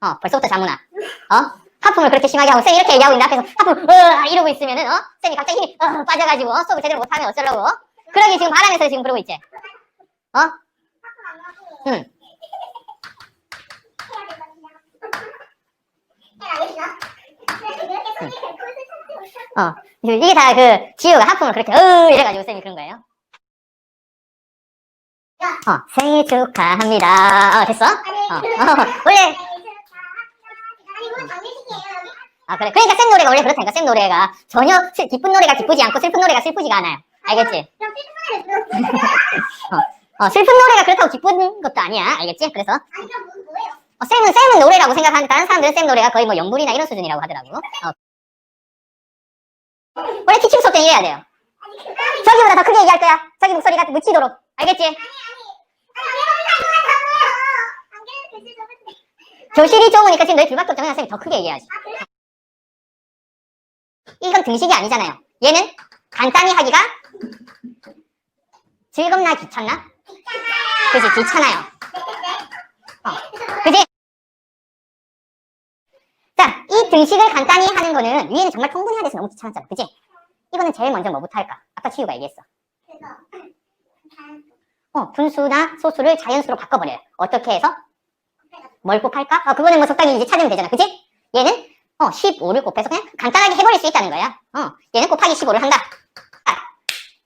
어, 벌써부터 자문아. 어? 하품을 그렇게 심하게 하고 쌤이 이렇게 얘기하고 있는 앞에서 하품 으 이러고 있으면은 어? 쌤이 갑자기 힘이 어, 빠져가지고 어? 수업을 제대로 못하면 어쩌려고 그러기 지금 바라면서 지금 그러고 있지 어? 응 어. 이게 다 그 지우가 하품을 그렇게 으 이래가지고 쌤이 그런 거예요 어 생일 축하합니다 어 됐어? 어, 어 원래 아 그래. 그러니까 쌤 노래가 원래 그렇다니까 쌤 노래가. 전혀 슬- 기쁜 노래가 기쁘지 않고 슬픈 노래가 슬프지가 않아요. 알겠지? 어, 슬픈 노래가 그렇다고 기쁜 것도 아니야. 알겠지? 그래서. 어, 쌤은 쌤은 노래라고 생각하는데 다른 사람들은 쌤 노래가 거의 뭐 연불이나 이런 수준이라고 하더라고. 어. 원래 티칭 수업 때 이래야 돼요. 저기보다 더 크게 얘기할 거야. 저기 목소리가 묻히도록. 알겠지? 교실이 좁으니까 지금 너희 둘밖에 없잖아. 쌤이 더 크게 얘기해야지 이건 등식이 아니잖아요. 얘는 간단히 하기가 즐겁나 귀찮나? 그지 귀찮아요. 어, 그지? 자, 이 등식을 간단히 하는 거는 위에는 정말 통분해야 돼서 너무 귀찮았잖아. 그지? 이거는 제일 먼저 뭐부터 할까? 아까 치유가 얘기했어. 어, 분수나 소수를 자연수로 바꿔버려요. 어떻게 해서? 뭘 곱할까? 어, 그거는 뭐 적당히 이제 찾으면 되잖아. 그지? 얘는 어, 15를 곱해서 그냥 간단하게 해버릴 수 있다는 거야. 어, 얘는 곱하기 15를 한다. 아,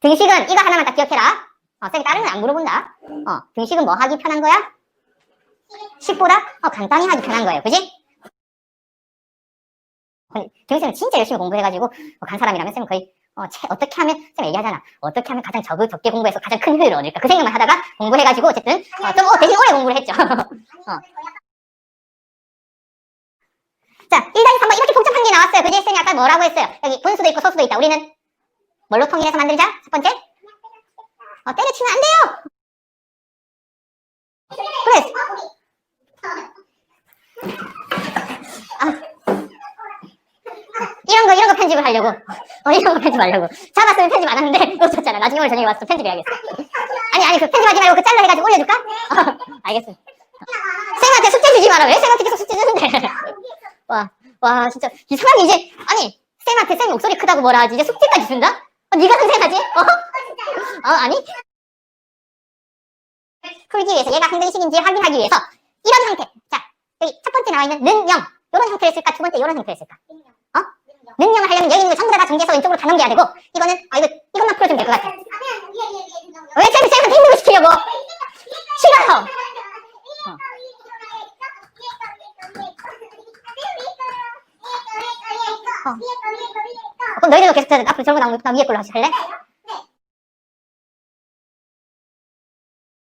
등식은 이거 하나만 딱 기억해라. 어, 쌤이 다른 건 안 물어본다. 어, 등식은 뭐 하기 편한 거야? 10보다? 어, 간단히 하기 편한 거예요. 그지? 등식은 진짜 열심히 공부해가지고 어, 간 사람이라면 쌤은 거의 어, 체- 어떻게 하면 쌤 얘기하잖아. 어떻게 하면 가장 적, 적게 공부해서 가장 큰 효율을 얻을까? 그 생각만 하다가 공부해가지고 어쨌든 어, 좀 어, 대신 오래 공부를 했죠. 어. 자, 1단위 3번 이렇게 복잡한 게 나왔어요. 그지? 쌤이 아까 뭐라고 했어요? 여기 분수도 있고 소수도 있다. 우리는 뭘로 통일해서 만들자? 첫 번째? 어, 때려치면 안 돼요! 그래. 아. 이런 거, 이런 거 편집을 하려고. 어, 이런 거 편집하려고. 잡았으면 편집 안 하는데, 놓쳤잖아. 나중에 오늘 저녁에 와서 편집해야겠어. 아니, 아니, 그 편집하지 말고 그 잘라 해가지고 올려줄까? 어, 알겠어. 쌤한테 숙제 주지 마라. 왜 쌤한테 계속 숙제 주는데? 와, 와, 진짜 이상하게 이제 아니 쌤한테 쌤이 목소리 크다고 뭐라 하지 이제 숙제까지 준다? 어, 네가 선생하지? 어? 어, 아니? 풀기 위해서 얘가 항등식인지 확인하기 위해서 이런 형태. 자, 여기 첫 번째 나와 있는 능령 이런 형태를 쓸까? 두 번째 이런 형태를 쓸까? 어? 능령을 하려면 여기 있는 거 전부 다 전개해서 왼쪽으로 다 넘겨야 되고 이거는 아 이거 이것만 풀어주면 될 것 같아. 왜 쌤이 쌤한테 힘들고 시키려고? 싫어요. 어, 그럼 너희들도 계속 저 앞으로 저러고 나오면 나 위에 걸로 할래?